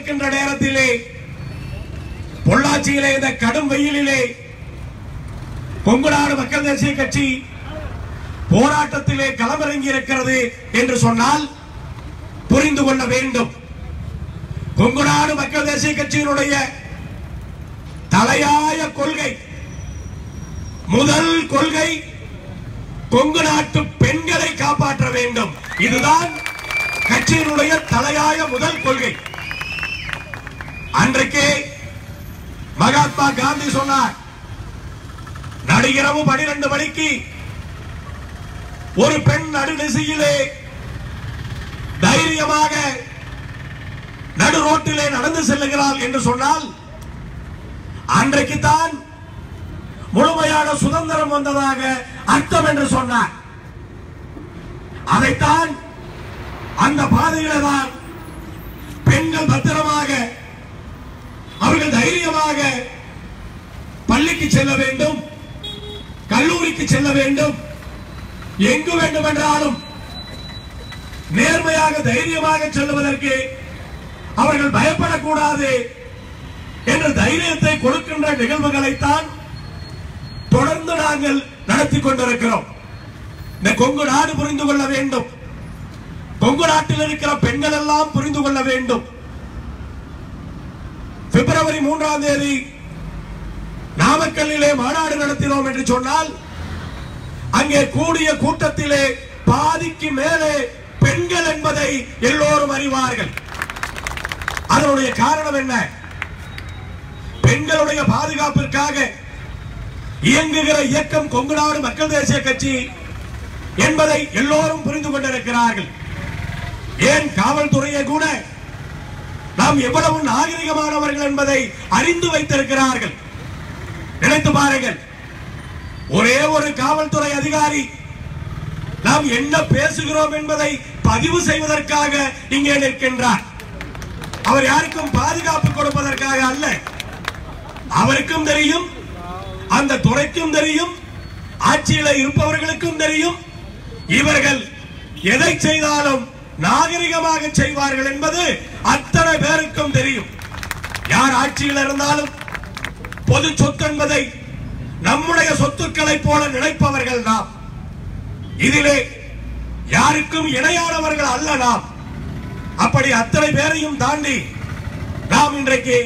கொண்டிருக்கின்ற நேரத்திலே பொள்ளாச்சியிலே இந்த கடும் வெயிலிலே கொங்குநாடு மக்கள் தேசிய கட்சி போராட்டத்திலே களமிறங்கி இருக்கிறது என்று சொன்னால் புரிந்து கொள்ள வேண்டும். கொங்குநாடு மக்கள் தேசிய கட்சியினுடைய தலையாய கொள்கை முதல் கொள்கை கொங்கு நாட்டு பெண்களை காப்பாற்ற வேண்டும். இதுதான் கட்சியினுடைய தலையாய முதல் கொள்கை. அன்றைக்கே மகாத்மா காந்தி சொன்னார் நடுகிறவு பனிரெண்டு மணிக்கு ஒரு பெண் நடுநிசையிலே தைரியமாக நடு ரோட்டிலே நடந்து செல்லுகிறாள் என்று சொன்னால் அன்றைக்கு தான் முழுமையான சுதந்திரம் வந்ததாக அர்த்தம் என்று சொன்னார். அதைத்தான் அந்த பாதையில தான் பெண்கள் பத்திரமாக அவர்கள் தைரியமாக பள்ளிக்கு செல்ல வேண்டும் கல்லூரிக்கு செல்ல வேண்டும். எங்கு வேண்டுமென்றாலும் நேர்மையாக தைரியமாக செல்லுவதற்கு அவர்கள் பயப்படக்கூடாது என்ற தைரியத்தை கொடுக்கின்ற நிகழ்வுகளைத்தான் தொடர்ந்து நாங்கள் நடத்தி கொண்டிருக்கிறோம். இந்த கொங்கு நாடு புரிந்து கொள்ள வேண்டும். கொங்கு நாட்டில் இருக்கிற பெண்கள் எல்லாம் புரிந்து கொள்ள வேண்டும். பிப்ரவரி மூன்றாம் தேதி நாமக்கல்லிலே மாநாடு நடத்தினோம் என்று சொன்னால் அங்கே கூடிய கூட்டத்திலே பாதிக்கு மேலே பெண்கள் என்பதை எல்லோரும் அறிவார்கள். அதனுடைய காரணம் என்ன? பெண்களுடைய பாதுகாப்பிற்காக இயங்குகிற இயக்கம் கொங்குநாடு மக்கள் தேசிய கட்சி என்பதை எல்லோரும் புரிந்து கொண்டிருக்கிறார்கள். ஏன் காவல்துறையை கூட நாம் எவ்வளவு நாகரிகமானவர்கள் என்பதை அறிந்து வைத்திருக்கிறார்கள். நினைத்து பாருங்கள். ஒரே ஒரு காவல்துறை அதிகாரி நாம் என்ன பேசுகிறோம் என்பதை பதிவு செய்வதற்காக இங்கே நிற்கின்றார். அவர் யாருக்கும் பாதுகாப்பு கொடுப்பதற்காக அல்ல. அவருக்கும் தெரியும் அந்த துறைக்கும் தெரியும் ஆட்சியில இருப்பவர்களுக்கும் தெரியும். இவர்கள் எதை செய்தாலும் நாகரிகமாக செய்வார்கள் என்பது அத்தனை பேருக்கும் தெரியும். யார் ஆட்சியில் இருந்தாலும் பொது சொத்து என்பதை நம்முடைய சொத்துக்களை போல நினைப்பவர்கள் நாம். இதிலே யாருக்கும் இணையானவர்கள் அல்ல நாம். அப்படி அத்தனை பேரையும் தாண்டி நாம் இன்றைக்கு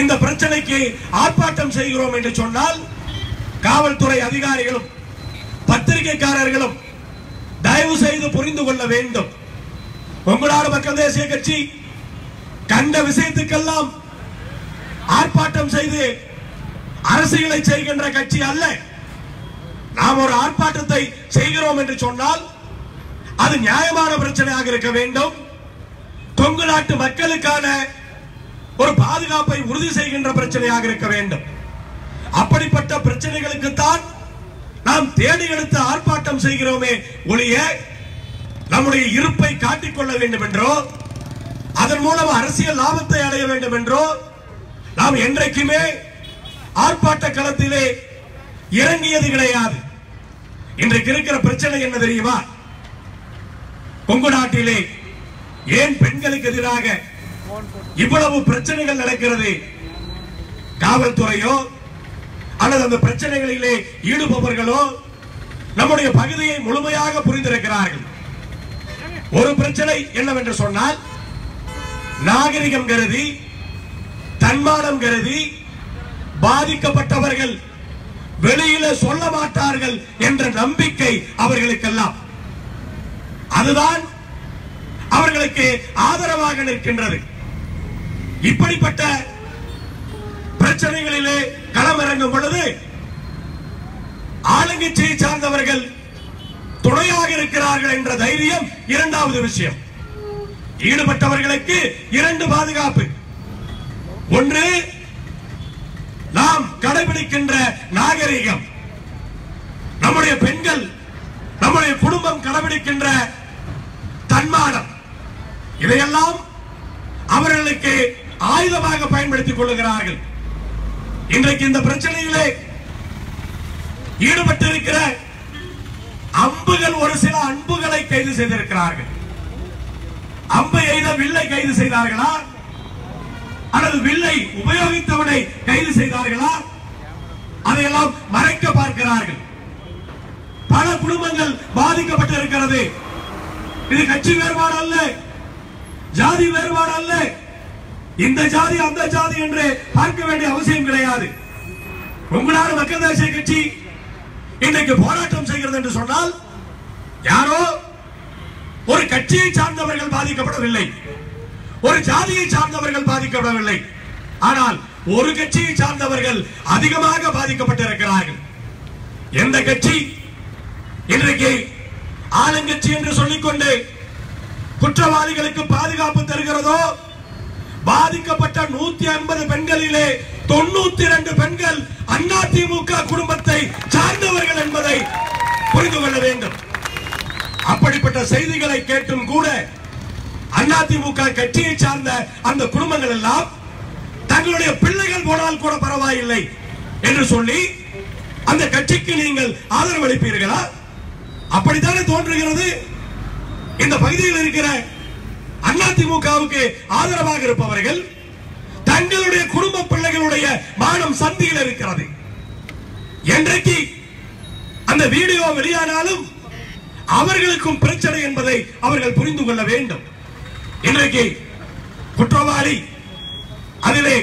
இந்த பிரச்சனைக்கு ஆர்ப்பாட்டம் செய்கிறோம் என்று சொன்னால் காவல்துறை அதிகாரிகளும் பத்திரிகைக்காரர்களும் தயவு செய்து புரிந்து கொள்ள வேண்டும். உங்களாடு மக்கள் தேசிய கட்சி கண்ட விஷயத்துக்கெல்லாம் ஆர்ப்பாட்டம் செய்து அரசியலை செய்கின்ற கட்சி அல்ல. நாம் ஒரு ஆர்ப்பாட்டத்தை செய்கிறோம் என்று சொன்னால் அது நியாயமான பிரச்சனையாக இருக்க வேண்டும். கொங்கு நாட்டு மக்களுக்கான ஒரு பாதுகாப்பை உறுதி செய்கின்ற பிரச்சனையாக இருக்க வேண்டும். அப்படிப்பட்ட பிரச்சனைகளுக்குத்தான் நாம் தேடி எடுத்து ஆர்ப்பாட்டம் செய்கிறோமே ஒழிய நம்முடைய இருப்பை காட்டிக்கொள்ள வேண்டும் என்றோ அதன் மூலம் அரசியல் லாபத்தை அடைய வேண்டும் என்றோ நாம் என்றைக்குமே ஆர்ப்பாட்ட களத்திலே இறங்கியது கிடையாது. இன்றைக்கு இருக்கிற பிரச்சனை என்ன தெரியுமா? கொங்கு நாட்டிலே ஏன் பெண்களுக்கு எதிராக இவ்வளவு பிரச்சனைகள் நடக்கிறது? காவல்துறையோ அல்லது அந்த பிரச்சனைகளிலே ஈடுபவர்களோ நம்முடைய பகுதியை முழுமையாக புரிந்திருக்கிறார்கள். ஒரு பிரச்சனை என்னவென்று சொன்னால் நாகரிகம் கருதி தன்மானம் கருதி பாதிக்கப்பட்டவர்கள் வெளியில சொல்ல மாட்டார்கள் என்ற நம்பிக்கை அவர்களுக்கெல்லாம். அதுதான் அவர்களுக்கு ஆதரவாக நிற்கின்றது. இப்படிப்பட்ட பிரச்சனைகளிலே களமிறங்கும் பொழுது ஆளுங்கட்சியை சார்ந்தவர்கள் துணையாக இருக்கிறார்கள் என்ற தைரியம் இரண்டாவது விஷயம். ஈடுபட்டவர்களுக்கு இரண்டு பாதுகாப்பு. ஒன்று நாம் கடைபிடிக்கின்ற நாகரிகம். நம்முடைய பெண்கள் நம்முடைய குடும்பம் கடைபிடிக்கின்ற தன்மானம். இதையெல்லாம் அவர்களுக்கு ஆயுதமாக பயன்படுத்திக் கொள்ளுகிறார்கள். இன்றைக்கு இந்த பிரச்சனையிலே ஈடுபட்டிருக்கிற அம்புகள் ஒரு சில அன்புகளை கைது செய்திருக்கிறார்கள். அம்பு எய்த வில்லை கைது செய்தார்களா? அல்லது வில்லை உபயோகித்தவனை கைது செய்தார்களா? அதையெல்லாம் மறைக்க பார்க்கிறார்கள். பல குடும்பங்கள் பாதிக்கப்பட்டிருக்கிறது. இது கட்சி வேறுபாடு அல்ல. ஜாதி வேறுபாடு அல்ல. இந்த ஜாதி அந்த ஜாதி என்று பார்க்க வேண்டிய அவசியம் கிடையாது. உங்களால் மக்கள் தேசிய கட்சி இன்றைக்கு போராட்டம் செய்கிறது என்று சொன்னால் யாரோ ஒரு கட்சியை சார்ந்தவர்கள் பாதிக்கப்படவில்லை. ஒரு ஜாதியை சார்ந்தவர்கள் பாதிக்கப்படவில்லை. ஆனால் ஒரு கட்சியை சார்ந்தவர்கள் அதிகமாக பாதிக்கப்பட்டிருக்கிறார்கள். எந்த கட்சி? இன்றைக்கு ஆளுங்கட்சி என்று சொல்லிக்கொண்டு குற்றவாளிகளுக்கு பாதுகாப்பு தருகிறதோ? பாதிக்கப்பட்ட நூத்தி ஐம்பது பெண்களிலே தொண்ணூத்தி இரண்டு பெண்கள் அதிமுக குடும்பத்தை சார்ந்தவர்கள் என்பதை புரிந்து கொள்ள வேண்டும். அப்படிப்பட்ட செய்திகளை கேட்டும் கூட அதிமுக கட்சியை சார்ந்த அந்த குடும்பங்கள் எல்லாம் தங்களுடைய பிள்ளைகள் போனால் கூட பரவாயில்லை என்று சொல்லி அந்த கட்சிக்கு நீங்கள் ஆதரவு அளிப்பீர்களா? அப்படித்தானே தோன்றுகிறது. இந்த பகுதியில் இருக்கிற அதிமுகவுக்கு ஆதரவாக இருப்பவர்கள் தங்களுடைய பிள்ளைகளுடைய மானம் சந்தியில் இருக்கிறது. என்றைக்கு அந்த வீடியோ வெளியானாலும் அவர்களுக்கும் பிரச்சனை என்பதை அவர்கள் புரிந்து கொள்ள வேண்டும். இன்றைக்கு குற்றவாளி அதிலே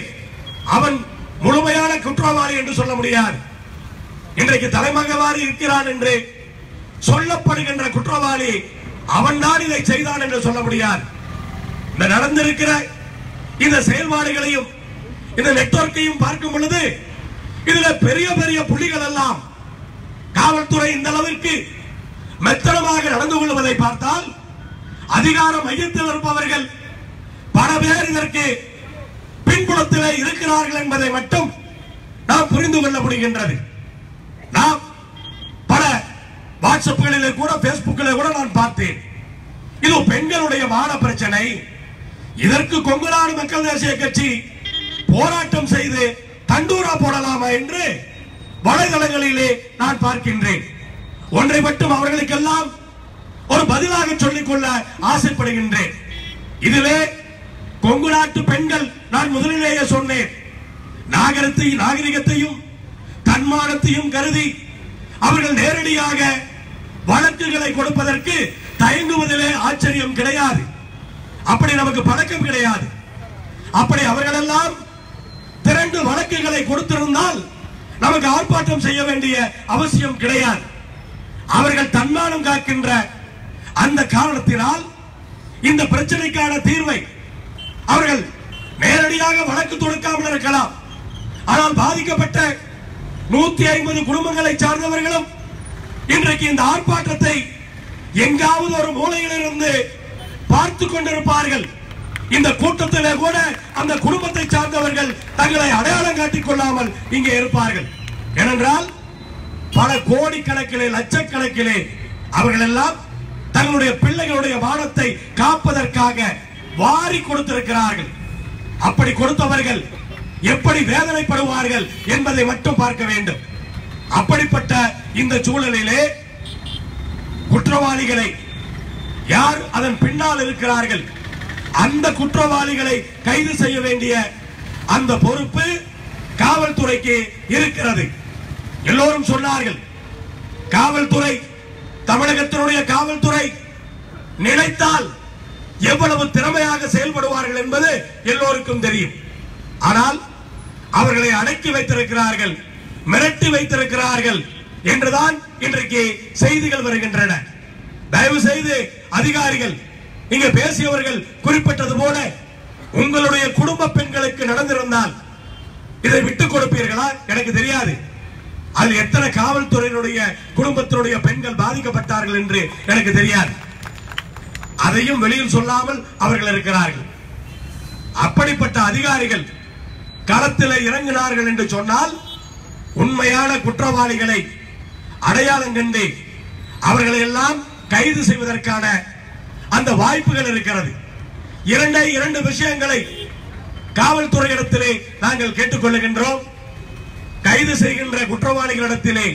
அவன் முழுமையான குற்றவாளி என்று சொல்ல முடியாது. இன்றைக்கு தலைமகவாரி இருக்கிறான் என்று சொல்லப்படுகின்ற குற்றவாளி அவன் தான் இதை செய்தான் என்று சொல்ல முடியாது. இந்த நடந்திருக்கிற இந்த செயல்பாடுகளையும் இந்த நெட்வொர்க்கையும் பார்க்கும் பொழுது இதுல பெரிய பெரிய புள்ளிகள் எல்லாம் காவல்துறை இந்த அளவிற்கு மெத்தனமாக நடந்து கொள்வதை பார்த்தால் அதிகார மையத்தில் இருப்பவர்கள் பல பேர் இதற்கு பின்புலத்திலே இருக்கிறார்கள் என்பதை மட்டும் நாம் புரிந்து கொள்ள முடிகின்றது. நாம் பல வாட்ஸ்அப்புகளிலே கூட பேஸ்புக்கிலே கூட நான் பார்த்தேன். இது பெண்களுடைய மான பிரச்சனை. இதற்கு கொங்கு நாடு மக்கள் தேசிய கட்சி போராட்டம் செய்து தண்டூரா போடலாமா என்று வலைதளங்களிலே நான் பார்க்கின்றேன். ஒன்றை மட்டும் அவர்களுக்கெல்லாம் ஒரு பதிலாக சொல்லிக் கொள்ள ஆசைப்படுகின்றேன். இதுவே கொங்கு நாட்டு பெண்கள் நான் முதலிலேயே சொன்னேன். நாகரத்தையும் நாகரிகத்தையும் தன்மானத்தையும் கருதி அவர்கள் நேரடியாக வழக்குகளை கொடுப்பதற்கு தயங்குவதிலே ஆச்சரியம் கிடையாது. அப்படி நமக்கு பழக்கம் கிடையாது. அப்படி அவர்களெல்லாம் திரண்டு வழக்குகளை கொடுத்திருந்தால் நமக்கு ஆர்ப்பாட்டம் செய்ய வேண்டிய அவசியம் கிடையாது. அவர்கள் தன்மானம் காக்கின்ற அந்த காரணத்தினால் இந்த பிரச்சனைக்கான தீர்வை அவர்கள் நேரடியாக வழக்கு தொடுக்காமல் இருக்கலாம். ஆனால் பாதிக்கப்பட்ட நூத்தி ஐம்பது குடும்பங்களை சார்ந்தவர்களும் இன்றைக்கு இந்த ஆர்ப்பாட்டத்தை எங்காவது ஒரு மூலையில் இருந்து பார்த்து கொண்டிருப்பார்கள். இந்த கூட்டத்திலே கூட அந்த குடும்பத்தை சார்ந்தவர்கள் தங்களை அடையாளம் காட்டிக் கொள்ளாமல் இங்கே இருப்பார்கள். ஏனென்றால் பல கோடிக்கணக்கிலே லட்சக்கணக்கிலே அவர்கள் எல்லாம் தங்களுடைய பிள்ளைகளுடைய வானத்தை காப்பதற்காக வாரி கொடுத்திருக்கிறார்கள். அப்படி கொடுத்தவர்கள் எப்படி வேதனைப்படுவார்கள் என்பதை மட்டும் பார்க்க வேண்டும். அப்படிப்பட்ட இந்த சூழலிலே குற்றவாளிகளை யார் அதன் பின்னால் இருக்கிறார்கள்? அந்த குற்றவாளிகளை கைது செய்ய வேண்டிய அந்த பொறுப்பு காவல்துறைக்கு இருக்கிறது. எல்லோரும் சொன்னார்கள் காவல்துறை தமிழகத்தினுடைய காவல்துறை நினைத்தால் எவ்வளவு திறமையாக செயல்படுவார்கள் என்பது எல்லோருக்கும் தெரியும். ஆனால் அவர்களை அடக்கி வைத்திருக்கிறார்கள் மிரட்டி வைத்திருக்கிறார்கள் என்றுதான் இன்றைக்கு செய்திகள் வருகின்றன. தயவு செய்து அதிகாரிகள் இங்க பேசியவர்கள் குறிப்பிட்டது போல உங்களுடைய குடும்ப பெண்களுக்கு நடந்திருந்தால் இதை விட்டுக் கொடுப்பீர்களா? எனக்கு தெரியாது. அது எத்தனை காவல்துறையினுடைய குடும்பத்தினுடைய பெண்கள் பாதிக்கப்பட்டார்கள் என்று எனக்கு தெரியாது. அதையும் வெளியில் சொல்லாமல் அவர்கள் இருக்கிறார்கள். அப்படிப்பட்ட அதிகாரிகள் களத்தில் இறங்கினார்கள் என்று சொன்னால் உண்மையான குற்றவாளிகளை அடையாளம் கண்டு அவர்களை எல்லாம் கைது செய்வதற்கான அந்த வாய்ப்புகள் இருக்கிறது. இரண்டே இரண்டு விஷயங்களை காவல்துறையிடத்திலே நாங்கள் கேட்டுக்கொள்ளுகின்றோம். கைது செய்கின்ற குற்றவாளிகளிடத்திலே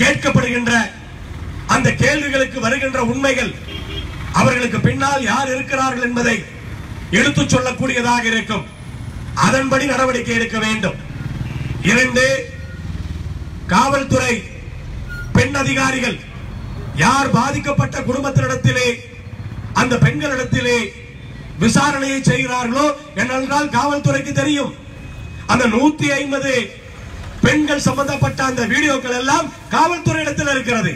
கேட்கப்படுகின்ற அந்த கேள்விகளுக்கு வருகின்ற உண்மைகள் அவர்களுக்கு பின்னால் யார் இருக்கிறார்கள் என்பதை எடுத்துச் சொல்லக்கூடியதாக இருக்கும். அதன்படி நடவடிக்கை எடுக்க வேண்டும். இரண்டு காவல்துறை பெண் அதிகாரிகள் யார் பாதிக்கப்பட்ட குடும்பத்தினிடத்திலே அந்த பெண்களிடத்திலே விசாரணையை செய்கிறார்களோ என்னென்றால் காவல்துறைக்கு தெரியும். அந்த நூத்தி ஐம்பது பெண்கள் சம்பந்தப்பட்ட அந்த வீடியோக்கள் எல்லாம் காவல்துறை இடத்தில் இருக்கிறது.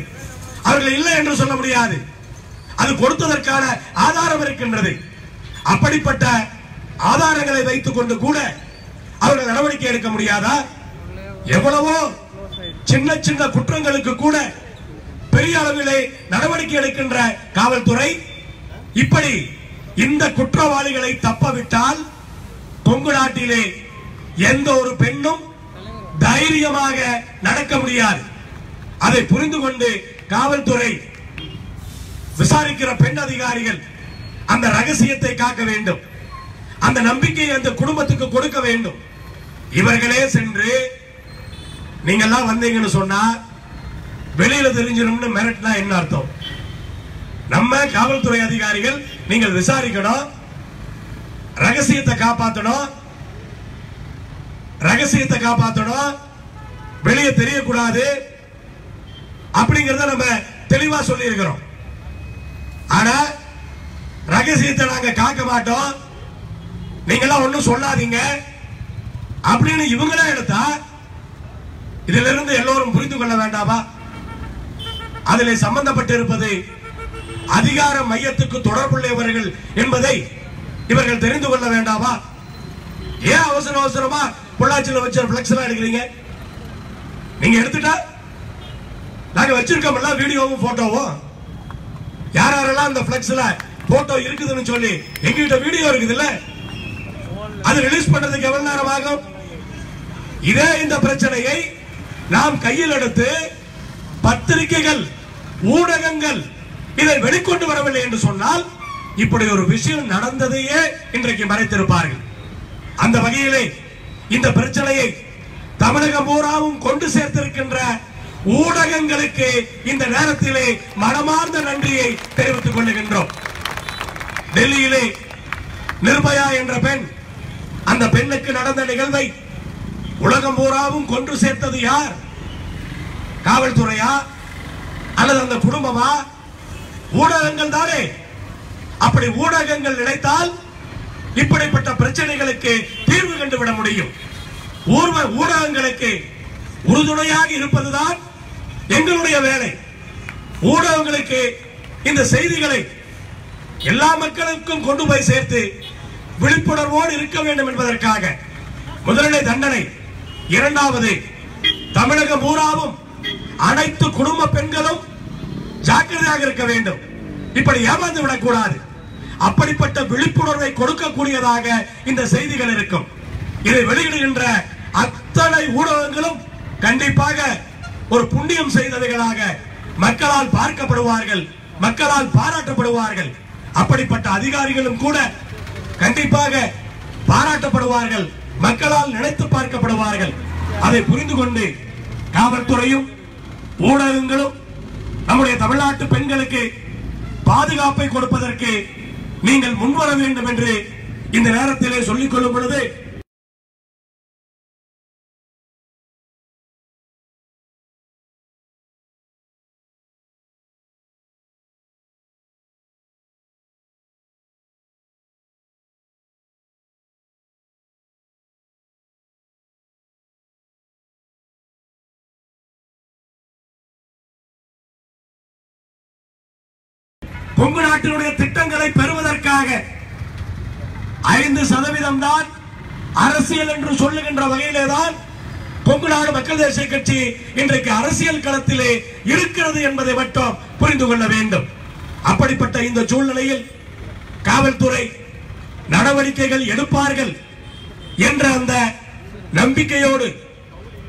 அவர்கள் இல்லை என்று சொல்ல முடியாது. அது கொடுத்ததற்கான ஆதாரம் இருக்கின்றது. அப்படிப்பட்ட ஆதாரங்களை வைத்துக் கொண்டு கூட அவர்கள் நடவடிக்கை எடுக்க முடியாதா? எவ்வளவோ சின்ன சின்ன குற்றங்களுக்கு கூட பெரிய அளவிலே நடவடிக்கை எடுக்கின்ற காவல்துறை இப்படி இந்த குற்றவாளிகளை தப்பவிட்டால் கொங்கு நாட்டிலே எந்த ஒரு பெண்ணும் தைரியமாக நடக்க முடியாது. அதை புரிந்து கொண்டு காவல்துறை விசாரிக்கிற பெண் அதிகாரிகள் அந்த ரகசியத்தை காக்க வேண்டும். அந்த நம்பிக்கையை அந்த குடும்பத்துக்கு கொடுக்க வேண்டும். இவர்களே சென்று நீங்க எல்லாம் வந்தீங்கன்னு சொன்னா வெளியில தெரிஞ்சிடும்னு மிரட்டினா என்ன அர்த்தம்? நம்ம காவல்துறை அதிகாரிகள் நீங்கள் விசாரிக்கணும். ரகசியத்தை காப்பாற்றணும் ரகசியத்தை காப்பாற்றணும் வெளியே தெரியக்கூடாது. அப்படிங்கறத நம்ம தெளிவா சொல்லி இருக்கிறோம் ஆனா ரகசியத்தை நாங்க காக்க மாட்டோம். நீங்களாம் ஒண்ணும் சொல்லாதீங்க. அப்படின்னு இவங்களே எடுத்தா இதிலிருந்து இருந்து எல்லோரும் புரிந்து கொள்ள வேண்டாமா? அதில் சம்பந்தப்பட்டிருப்பது அதிகார மையத்துக்கு தொடர்புள்ளவர்கள் என்பதை இவர்கள் தெரிந்து கொள்ள வேண்டாமா? ஏன் அவசர அவசரமா பொள்ளாச்சியில் வச்ச பிளக்ஸ் எல்லாம் எடுக்கிறீங்க? நீங்க எடுத்துட்டா? நாங்க வச்சிருக்கோம்ல வீடியோவும் போட்டோவும் யார் யாரெல்லாம் அந்த பிளக்ஸ்ல போட்டோ இருக்குதுன்னு சொல்லி எங்ககிட்ட வீடியோ இருக்குதுல்ல? அது ரிலீஸ் பண்றதுக்கு எவ்வளவு நேரம் ஆகும் இதே இந்த பிரச்சனையை நாம் கையில் எடுத்து பத்திரிகைகள் ஊடகங்கள் இதை வெளிக்கொண்டு வரவில்லை என்று சொன்னால் இப்படி ஒரு விஷயம் நடந்ததையே இன்றைக்கு மறைத்திருப்பார்கள். அந்த வகையிலே இந்த பிரச்சனையை தமிழகம் பூராவும் கொண்டு சேர்த்திருக்கின்ற ஊடகங்களுக்கு இந்த நேரத்திலே மனமார்ந்த நன்றியை தெரிவித்துக் கொள்ளுகின்றோம் டெல்லியிலே நிர்பயா என்ற பெண் அந்த பெண்ணுக்கு நடந்த நிகழ்வை உலகம் பூராவும் கொண்டு சேர்த்தது யார்? காவல்துறையா? அல்லது அந்த குடும்பமா? ஊடகங்கள் தானே? அப்படி ஊடகங்கள் நினைத்தால் இப்படிப்பட்ட பிரச்சனைகளுக்கு தீர்வு கண்டுவிட முடியும். ஊர்வ ஊடகங்களுக்கு உறுதுணையாக இருப்பதுதான் எங்களுடைய வேலை. ஊடகங்களுக்கு இந்த செய்திகளை எல்லா மக்களுக்கும் கொண்டு போய் சேர்த்து விழிப்புணர்வோடு இருக்க வேண்டும் என்பதற்காக முதலிலே தண்டனை இரண்டாவது தமிழகம் பூராவும் அனைத்து குடும்ப பெண்களும் ஜாக்கிரதையாக இருக்க வேண்டும். இப்படி ஏமாந்து விடக்கூடாது. அப்படிப்பட்ட விழிப்புணர்வை கொடுக்கக்கூடியதாக இந்த செய்திகள் இருக்கும். இதை வெளியிடுகின்ற அத்தனை ஊடகங்களும் கண்டிப்பாக ஒரு புண்ணியம் செய்தவைகளாக மக்களால் பார்க்கப்படுவார்கள் மக்களால் பாராட்டப்படுவார்கள். அப்படிப்பட்ட அதிகாரிகளும் கூட கண்டிப்பாக பாராட்டப்படுவார்கள் மக்களால் நினைத்து பார்க்கப்படுவார்கள். அதை புரிந்து கொண்டு காவல்துறையும் ஊடகங்களும் நம்முடைய தமிழ்நாட்டு பெண்களுக்கு பாதுகாப்பை கொடுப்பதற்கு நீங்கள் முன்வர வேண்டும் என்று இந்த நேரத்திலே சொல்லிக் கொள்ளும் பொழுது தமிழ்நாட்டினுடைய திட்டங்களை பெறுவதற்காக ஐந்து சதவீதம் தான் அரசியல் என்று சொல்லுகின்ற வகையிலே தான் கொங்கு நாடு மக்கள் தேசிய கட்சி இன்றைக்கு அரசியல் களத்திலே இருக்கிறது என்பதை மட்டும் புரிந்து கொள்ள வேண்டும். அப்படிப்பட்ட இந்த சூழ்நிலையில் காவல்துறை நடவடிக்கைகள் எடுப்பார்கள் என்ற அந்த நம்பிக்கையோடு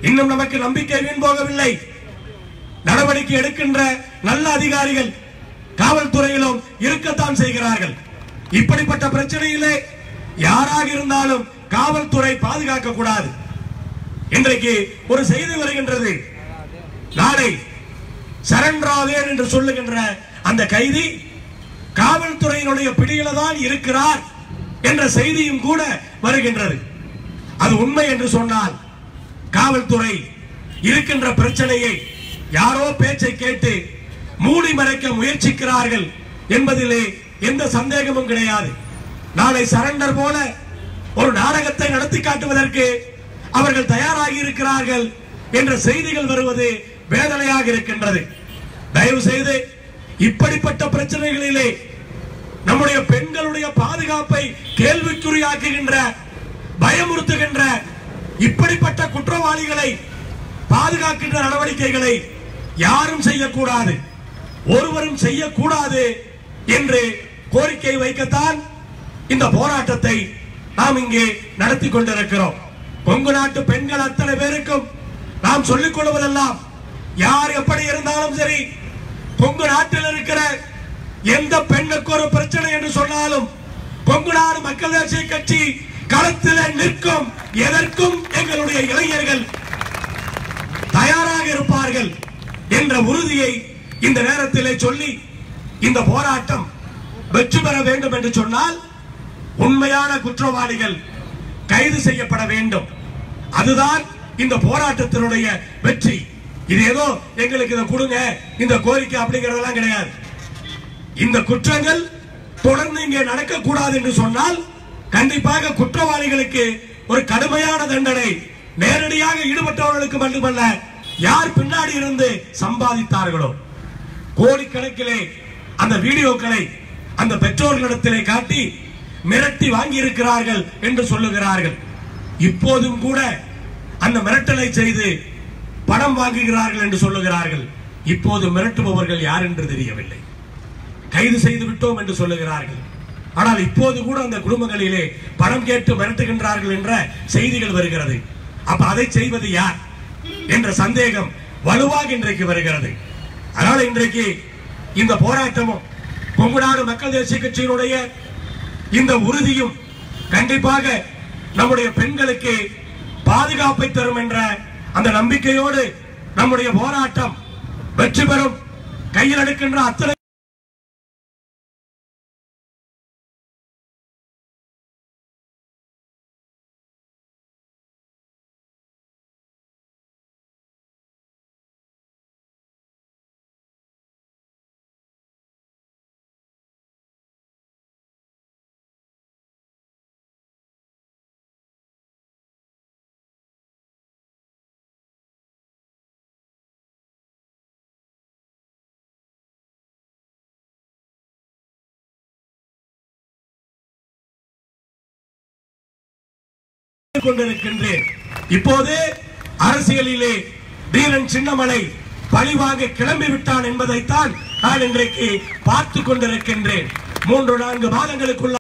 இன்னும் நமக்கு நம்பிக்கை வீண் போகவில்லை. நடவடிக்கை எடுக்கின்ற நல்ல அதிகாரிகள் காவல்துறையிலும் இருக்கத்தான் செய்கிறார்கள். இப்படிப்பட்ட பிரச்சனையிலே யாராக இருந்தாலும் காவல்துறை பாதுகாக்க கூடாது. இன்றைக்கு ஒரு செய்தி வருகின்றது. நாளை சரண்ராவேன் என்று சொல்லுகின்ற அந்த கைதி காவல்துறையினுடைய பிடியில தான் இருக்கிறார் என்ற செய்தியும் கூட வருகின்றது. அது உண்மை என்று சொன்னால் காவல்துறை இருக்கின்ற பிரச்சனையை யாரோ பேச்சை கேட்டு மூடி மறைக்க முயற்சிக்கிறார்கள் என்பதிலே எந்த சந்தேகமும் கிடையாது. நாளை சரண்டர் போல ஒரு நாடகத்தை நடத்தி காட்டுவதற்கு அவர்கள் தயாராகி இருக்கிறார்கள் என்ற செய்திகள் வருவது வேதனையாக இருக்கின்றது. தயவு செய்து இப்படிப்பட்ட பிரச்சனைகளிலே நம்முடைய பெண்களுடைய பாதுகாப்பை கேள்விக்குறியாக்குகின்ற பயமுறுத்துகின்ற இப்படிப்பட்ட குற்றவாளிகளை பாதுகாக்கின்ற நடவடிக்கைகளை யாரும் செய்யக்கூடாது. ஒருவரும் செய்யக்கூடாது என்று கோரிக்கை வைக்கத்தான் இந்த போராட்டத்தை நாம் இங்கே நடத்தி கொண்டிருக்கிறோம். கொங்கு நாட்டு பெண்கள் அத்தனை பேருக்கும் நாம் சொல்லிக் கொள்வதெல்லாம் யார் எப்படி இருந்தாலும் சரி கொங்கு நாட்டில் இருக்கிற எந்த பெண்ணுக்கு ஒரு பிரச்சனை என்று சொன்னாலும் கொங்கு நாடு மக்கள் தேசிய கட்சி களத்தில் நிற்கும் எதற்கும் எங்களுடைய இளைஞர்கள் தயாராக இருப்பார்கள் என்ற உறுதியை இந்த நேரத்திலே சொல்லி இந்த போராட்டம் வெற்றி பெற வேண்டும் என்று சொன்னால் உண்மையான குற்றவாளிகள் கைது செய்யப்பட வேண்டும். அதுதான் இந்த போராட்டத்தினுடைய வெற்றி. இது ஏதோ எங்களுக்கு இதை கொடுங்க இந்த கோரிக்கை அப்படிங்கறதெல்லாம் கிடையாது. இந்த குற்றங்கள் தொடர்ந்து இங்கே நடக்கக்கூடாது என்று சொன்னால் கண்டிப்பாக குற்றவாளிகளுக்கு ஒரு கடுமையான தண்டனை நேரடியாக ஈடுபட்டவர்களுக்கு மட்டுமல்ல யார் பின்னாடி இருந்து சம்பாதித்தார்களோ. கோடிக்கணக்கிலே அந்த வீடியோக்களை அந்த பெற்றோர்களிடத்திலே காட்டி மிரட்டி வாங்கி இருக்கிறார்கள் என்று சொல்லுகிறார்கள். இப்போதும் கூட அந்த மிரட்டலை செய்து பணம் வாங்குகிறார்கள் என்று சொல்லுகிறார்கள். இப்போது மிரட்டுபவர்கள் யார் என்று தெரியவில்லை. கைது செய்து விட்டோம் என்று சொல்லுகிறார்கள். ஆனால் இப்போது கூட அந்த குடும்பங்களிலே பணம் கேட்டு மிரட்டுகின்றார்கள் என்ற செய்திகள் வருகிறது. அப்ப அதை செய்வது யார்? என்ற சந்தேகம் வலுவாக இன்றைக்கு வருகிறது. அதனால இன்றைக்கு இந்த போராட்டமும் கொங்குநாடு மக்கள் தேசிய கட்சியினுடைய இந்த உறுதியும் கண்டிப்பாக நம்முடைய பெண்களுக்கு பாதுகாப்பை தரும் என்ற அந்த நம்பிக்கையோடு நம்முடைய போராட்டம் வெற்றி பெறும். கையில் எடுக்கின்ற அத்தனை கொண்டிருக்கின்றேன். இப்போது அரசியலிலே தீரன் சின்னமலை பழிவாக கிளம்பி விட்டான் என்பதைத்தான் நான் இன்றைக்கு பார்த்து கொண்டிருக்கின்றேன். மூன்று நான்கு மாதங்களுக்குள்ள